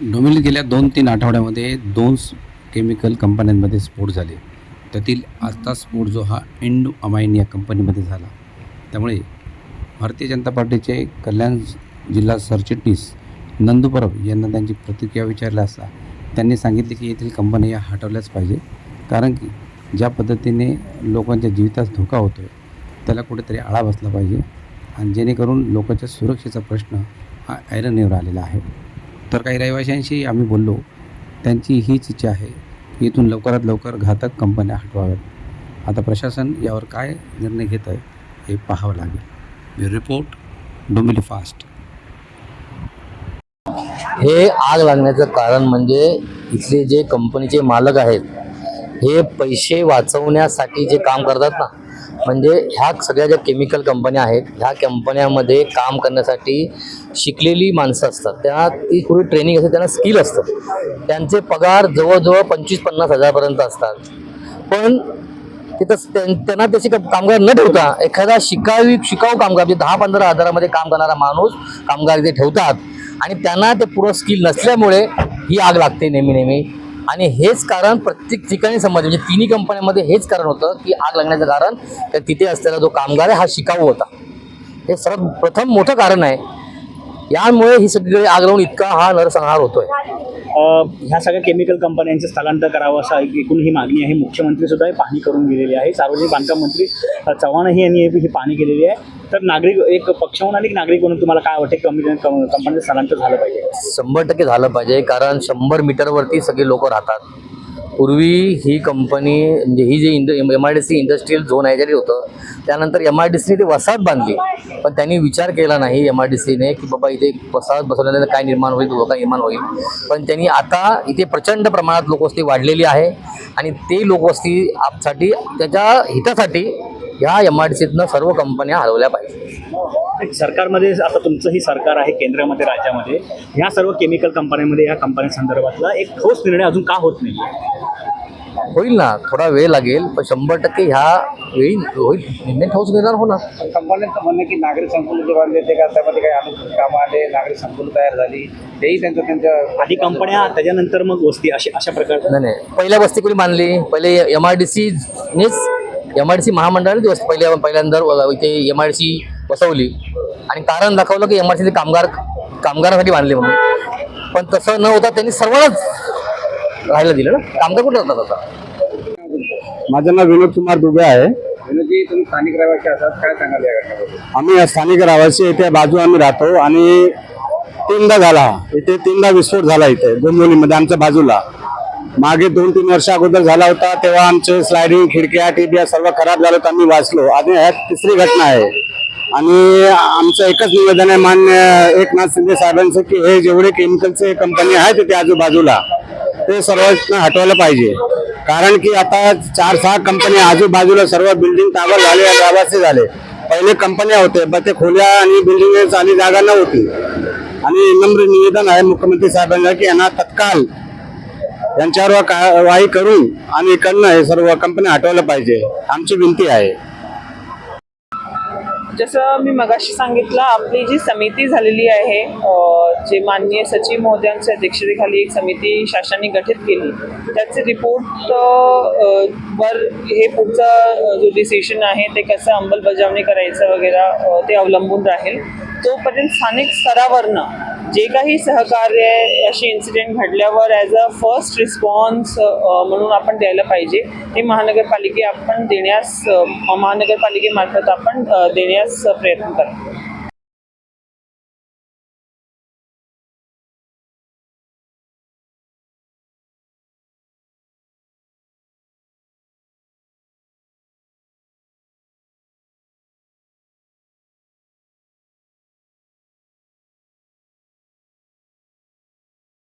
डोंबिवलीत गेल्या दोन तीन आठवड्यामध्ये दोन केमिकल कंपन्यांमध्ये स्फोट झाले. त्यातील आजचा स्फोट जो हा इंडो अमाइन या कंपनीमध्ये झाला. त्यामुळे भारतीय जनता पार्टीचे कल्याण जिल्हा सरचिटणीस नंदू परब यांना त्यांची प्रतिक्रिया विचारल्या असता त्यांनी सांगितले की येथील कंपन्या या हटवल्याच पाहिजे. कारण की ज्या पद्धतीने लोकांच्या जीवितास धोका होतो आहे त्याला कुठेतरी आळा बसला पाहिजे. आणि जेणेकरून लोकांच्या सुरक्षेचा प्रश्न हा ऐरणीवर आलेला आहे. तर काही रहिवाशांशी आम्ही बोललो. त्यांची हीच इच्छा आहे की इथून लवकरात लवकर घातक कंपन्या हटवाव्यात. आता प्रशासन यावर काय निर्णय घेत आहे हे पाहावं लागेल. Report Dombivli fast. हे आग लागण्याचं कारण म्हणजे इथले जे कंपनीचे मालक आहेत हे पैसे वाचवण्यासाठी जे काम करतात ना म्हणजे ह्या सगळ्या ज्या केमिकल कंपन्या आहेत ह्या कंपन्यामध्ये काम करण्यासाठी शिकलेली माणसं असतात. त्यांना ती थोडी ट्रेनिंग असते त्यांना स्किल असतं. त्यांचे पगार जवळजवळ पंचवीस पन्नास हजारपर्यंत असतात. पण तिथं त्यां- त्यांना त्याचे कामगार न ठेवता एखादा शिकावी शिकाऊ कामगार म्हणजे दहा पंधरा हजारामध्ये काम करणारा माणूस कामगार इथे ठेवतात. आणि त्यांना ते पुरं स्किल नसल्यामुळे ही आग लागते नेहमी नेहमी. आणि हेच कारण प्रत्येक ठिकाणी समज म्हणजे तिन्ही कंपन्यांमध्ये हेच कारण होतं की आग लागण्याचं कारण तर तिथे असलेला जो कामगार आहे हा शिकाऊ होता. हे सर्वात प्रथम मोठं कारण आहे. यामुळे ही सगळी आग लावून इतका हा नरसंहार होतोय. ह्या सगळ्या केमिकल कंपन्यांचं स्थलांतर करावं असं एक- एकूण ही मागणी आहे. मुख्यमंत्री सुद्धा ही पाहणी करून गेलेली आहे. सार्वजनिक बांधकाम मंत्री चव्हाणही यांनी ही ही पाहणी केलेली आहे. तर नागरिक एक पक्ष म्हणून आणि नागरिक म्हणून तुम्हाला काय वाटते? कमी कंपन्यांचं स्थलांतर झालं पाहिजे. शंभर टक्के झालं पाहिजे कारण शंभर मीटरवरती सगळे लोक राहतात. पूर्वी ही कंपनी म्हणजे ही जी Ind M I D C industrial zone आहे जरी होतं त्यानंतर एम आय डी सीने ती वसाहत बांधली. पण त्यांनी विचार केला नाही एम आय डी सीने की बाबा इथे वसाहत बसवल्यानंतर काय निर्माण होईल धोका निर्माण होईल. पण त्यांनी आता इथे प्रचंड प्रमाणात लोकवस्ती वाढलेली आहे. आणि ते लोकवस्ती आपसाठी त्याच्या हितासाठी ह्या एम आय डी सीतनं सर्व कंपन्या हलवल्या पाहिजे. सरकारमध्ये आता तुमचंही सरकार आहे केंद्रामध्ये राज्यामध्ये. ह्या सर्व केमिकल कंपन्यांमध्ये या कंपन्यांसंदर्भातला एक ठोस निर्णय अजून का होत नाही होईल ना थोडा वेळ लागेल पण शंभर टक्के ह्या वेळी होईल. निर्णय ठोस निर्धार होणार. कंपन्यांचं म्हणणं की नागरिक संकुल जे बांधले ते का? त्यामध्ये काही अनुकूल कामं आले नागरिक संकुल तयार झाली. तेही त्यांचं त्यांच्या आधी कंपन्या त्याच्यानंतर मग वस्ती अशी अशा प्रकारचं? नाही नाही. पहिल्या वस्ती कोणी बांधली पहिले एम आय डी सीनेच एम आय डी सी महामंडळाने ती वस्ती पहिल्या पहिल्यांदा इथे एम आय डी सी बसवली. आणि कारण दाखवलं की एम आय डी सी कामगार कामगारासाठी बांधले म्हणून. पण तसं न होता त्यांनी सर्वांनाच राहायला दिलं ना. कामगार कुठे राहतात आता? माझं नाव विनोद कुमार दुबे आहे. विनोदजी तुम्ही स्थानिक रहिवासी असतात काय सांगाल या घटनेबद्दल? आम्ही स्थानिक रहिवासी इथे बाजू आम्ही राहतो आणि तीनदा झाला. इथे तीनदा विस्फोट झाला इथे डोंबिवलीमध्ये आमच्या बाजूला. मागे दोन तीन वर्ष अगोदर झाला होता तेव्हा आमचे स्लायडिंग खिडक्या टिबिया सर्व खराब झालं होतं आम्ही वाचलो. आणि ह्यात तिसरी घटना आहे. आणि आमचं एकच निवेदन आहे मान्य एकनाथ शिंदे साहेबांचं की हे जेवढे केमिकलचे कंपनी आहेत तिथे आजूबाजूला ते सर्वांना हटवायला पाहिजे. कारण की आता चार सहा कंपन्या आजूबाजूला सर्व बिल्डिंग टावर झाले आणि आवासी झाले. पहिले कंपन्या होते पण ते खोल्या आणि बिल्डिंग चाली जागा नव्हती. आणि नम्र निवेदन आहे मुख्यमंत्री साहेबांना की यांना तत्काल यांच्यावर कारवाई करून आणि इकडनं हे सर्व कंपन्या हटवलं पाहिजे. आमची विनंती आहे. जसं मी मगाशी सांगितलं आपली जी समिती झालेली आहे जे माननीय सचिव महोदयांच्या अध्यक्षतेखाली एक समिती शासनाने गठीत केली त्याचे रिपोर्ट वर हे पुढचं जो डिसिशन आहे ते कसं अंमलबजावणी करायचं वगैरे ते अवलंबून राहील. तोपर्यंत स्थानिक स्तरावरनं जे काही सहकार्य असे इन्सिडेंट घडल्यावर ॲज अ फर्स्ट रिस्पॉन्स म्हणून आपण द्यायला पाहिजे. ते महानगरपालिके आपण देण्यास महानगरपालिकेमार्फत आपण देण्यास प्रयत्न करतो.